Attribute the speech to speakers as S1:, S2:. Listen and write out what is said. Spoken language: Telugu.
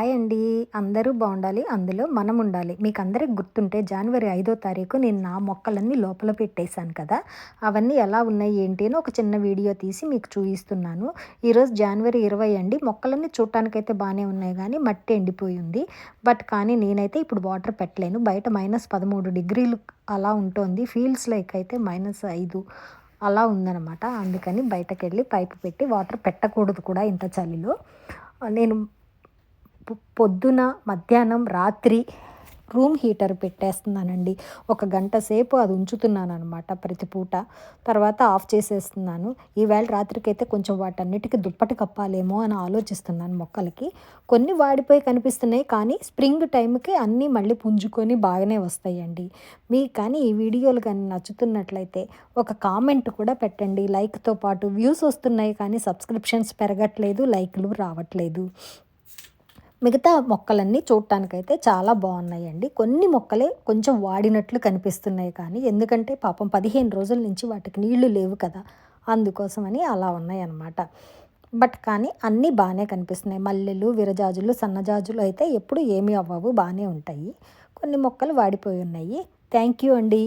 S1: హాయ్ అండి అందరూ బాగుండాలి అందులో మనం ఉండాలి మీకు అందరికి గుర్తుంటే జనవరి ఐదో తారీఖు నేను నా మొక్కలన్నీ లోపల పెట్టేశాను కదా. అవన్నీ ఎలా ఉన్నాయి ఏంటి అని ఒక చిన్న వీడియో తీసి మీకు చూపిస్తున్నాను. ఈరోజు జనవరి ఇరవై అండి. మొక్కలన్నీ చూడటానికైతే బాగానే ఉన్నాయి కానీ మట్టి ఎండిపోయి ఉంది బట్ కానీ నేనైతే ఇప్పుడు వాటర్ పెట్టలేను. బయట మైనస్ పదమూడు డిగ్రీలు అలా ఉంటుంది. ఫీల్స్ లైక్ అయితే మైనస్ ఐదు అలా ఉందన్నమాట. అందుకని బయటకు వెళ్ళి పైపు పెట్టి వాటర్ పెట్టకూడదు కూడా ఇంత చలిలో. నేను పొద్దున మధ్యాహ్నం రాత్రి రూమ్ హీటర్ పెట్టేస్తున్నానండి. ఒక గంట సేపు అది ఉంచుతున్నాను అనమాట ప్రతి పూట. తర్వాత ఆఫ్ చేసేస్తున్నాను. ఈవేళ రాత్రికైతే కొంచెం వాటన్నిటికీ దుప్పటి కప్పాలేమో అని ఆలోచిస్తున్నాను మొక్కలకి. కొన్ని వాడిపోయి కనిపిస్తున్నాయి కానీ స్ప్రింగ్ టైంకి అన్నీ మళ్ళీ పుంజుకొని బాగానే వస్తాయండి. మీకు కానీ ఈ వీడియోలు కానీ నచ్చుతున్నట్లయితే ఒక కామెంట్ కూడా పెట్టండి. లైక్తో పాటు వ్యూస్ వస్తున్నాయి కానీ సబ్స్క్రిప్షన్స్ పెరగట్లేదు లైక్లు రావట్లేదు. మిగతా మొక్కలన్నీ చూడటానికైతే చాలా బాగున్నాయండి. కొన్ని మొక్కలే కొంచెం వాడినట్లు కనిపిస్తున్నాయి కానీ ఎందుకంటే పాపం పదిహేను రోజుల నుంచి వాటికి నీళ్ళు లేవు కదా అందుకోసమని అలా ఉన్నాయి అన్నమాట బట్ కానీ అన్నీ బాగానే కనిపిస్తున్నాయి. మల్లెలు విరజాజులు సన్నజాజులు అయితే ఎప్పుడు ఏమీ అవ్వవు బాగానే ఉంటాయి. కొన్ని మొక్కలు వాడిపోయి ఉన్నాయి. థ్యాంక్ యూ అండి.